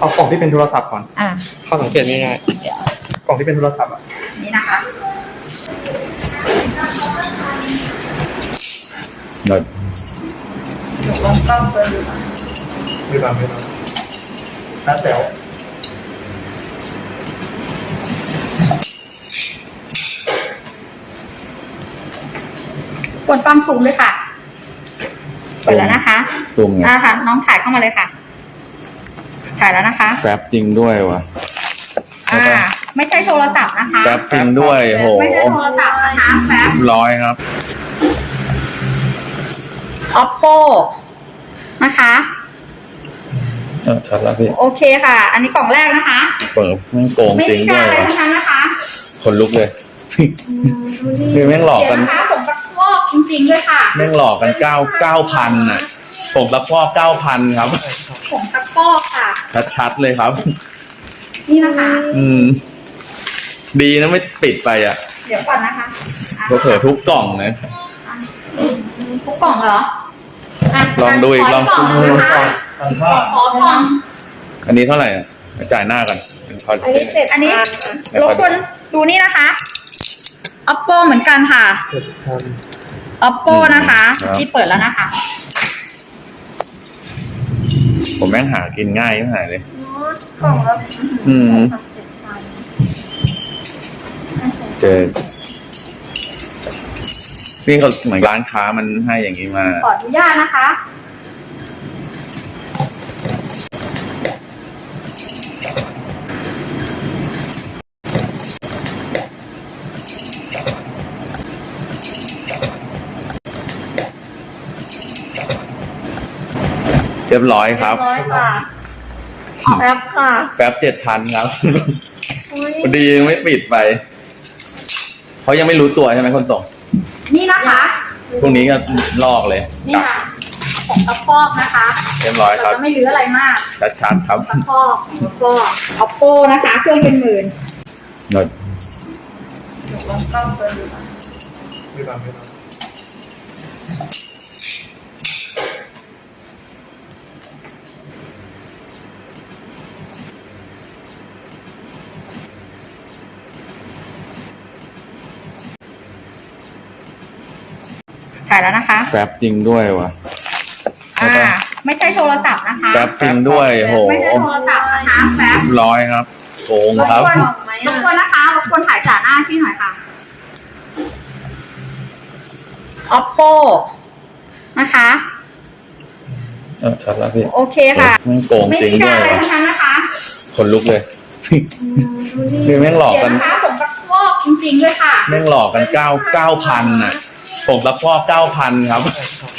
เอากล่องที่เป็นโทรศัพท์ก่อนอะเข้าสังเกตง่ายเดี๋ยวๆกล่องที่เป็นโทรศัพท์อะนี่นะคะเดี๋ยวหนูลองกล้องตัวดูก่อนไม่บางไม่บางน้าแต๋วกดความสูงด้วยค่ะกดแล้วนะคะซูมไงอ่าค่ะ น้องถ่ายเข้ามาเลยค่ะ ถ่ายแล้วนะคะแป๊บจริงด้วยวะอ่า ไม่ใช่โทรศัพท์นะคะ แป๊บจริงด้วยโหไม่ใช่โทรศัพท์นะคะแป๊บ ร้อยครับ oppo นะคะ เออชัดแล้วพี่ โอเคค่ะ อันนี้กล่องแรกนะคะ เปิดแม่งโกงไม่จริงมีด้กาวรยอะไรวะทั้งนั้นนะคะคนลุกเลยคือแม่งหลอกเดี๋ยกัวนนะคะผมสักฟอกจริงๆด้วยค่ะ แม่งหลอกกันเก้าเก้าพันอะ ผมรับพ่อเก้าพันครับผมสักฟอกค่ะ ชัดๆเลยครับ นี่นะคะ อืม ดีนะไม่ปิดไปอะเดี๋ยวก่อนนะคะเผลอๆทุกกล่องนะ ทุกกล่องเหรอะลองดูอีกขลองกล่องนะคะทำท่าขอกล่อง อันนี้เท่าไหร่อะจ่ายหน้ากันพออันนี้เจ็ดอันนี้พัรบกวนดูนี่นะคะ oppo เหมือนกันค่ะเจ็ดพัน oppo นะคะ ที่เปิดแล้วนะคะ ผมแม่งหากินง่ายไม่หายเลย กล่องละอืมเจ็ดพันเจอพี่เขาเหมือนร้านค้ามันให้อย่างนี้มา ขออนุญาตนะคะ เรียบร้อยครับ ร้อยค่ะแป๊บค่ะแป๊บเจ็ดพันครับ อุ้ยพอดียังไม่ปิดไปเขายังไม่รู้ตัวใช่ไหมคนส่งนี่นะคะ พรุ่งนี้ก็ลอกเลยนี่ค่ะของตะฟอกนะคะเรียบร้อยคเรารับจะไม่เหลืออะไรมากชัดๆครับตะฟอกแล้วก็ oppo นะคะ เครื่องเป็นหมื่นเดี๋ยวหนูลองกล้องตัวดูก่อนไม่บางไม่บาง ถ่ายแล้วนะคะแป๊บจริงด้วยวะอ่า ไม่ใช่โทรศัพท์นะคะแป๊บจริงด้วยโหไม่ใช่โทรศัพท์นะคะแป๊บร้อยครับโกงรบครับกวนกล่องไหมรบอะกวนนะคะรบกวนถ่ายจ่าหน้าพี่หน่อยค่ะ oppo นะคะ เออชัดแล้วพี่โอเคค่ะแม่งโกงไม่จริงมีด้กาวรยอะไรวะทั้งนั้นนะคะคนลุกเลยดูดิคือแม่งหลอกเดี๋ยกัวนนะคะผมสักฟอกจริงๆด้วยค่ะ แม่งหลอกกันเก้าเก้าพันอะ ผมรับพ่อเก้าพันครับ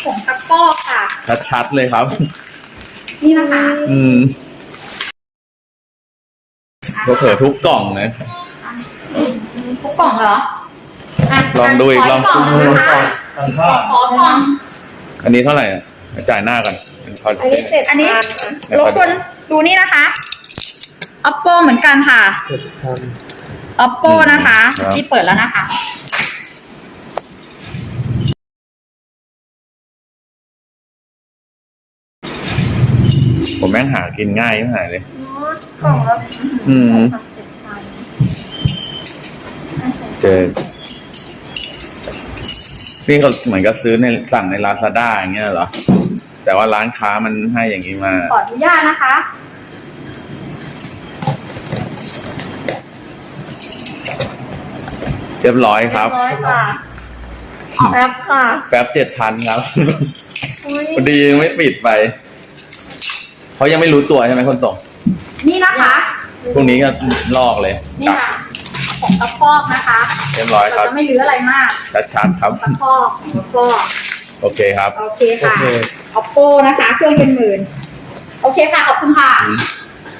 ผมสักฟอกค่ะ ชัดๆเลยครับ นี่นะคะอืมเผลอๆทุกกล่องนะ ทุกกล่องเหรออะลองดูอีกขลองกล่องหนึงนะคะทำท่าขอกล่อง อันนี้เท่าไหร่อะจ่ายหน้ากันพออันนี้เจ็ดอันนี้พันรบกวนดูนี่นะคะ oppo เหมือนกันค่ะ เจ็ดพัน oppo นะคะ ที่เปิดแล้วนะคะ ผมแม่งหากินง่ายไม่หายเลย กล่องละอืมเจ็ดพันเจอพี่เขาเหมือนกับซื้อในสั่งในลาซาด้าอย่างเงี้ยเหรอ แต่ว่าร้านค้ามันให้อย่างนี้มา ขออนุญาตนะคะ เรียบร้อยครับร้อยค่ะแป๊บค่ะแป๊บเจ็ดพันครับ อุ้ยพอดียังไม่ปิดไป เขายังไม่รู้ตัวใช่ไหมคนส่งนี่นะคะ พรุ่งนี้ก็ลอกเลยนี่ค่ะของตะฟอกนะคะเรียบร้อยคเรารับจะไม่เหลืออะไรมากชัดๆครับ ตะฟอกแล้วก็โอเคครับ โอเคโอค่ะ เค oppo นะคะ เครื่องเป็นหมื่น โอเคค่ะ ขอบคุณค่ะอืม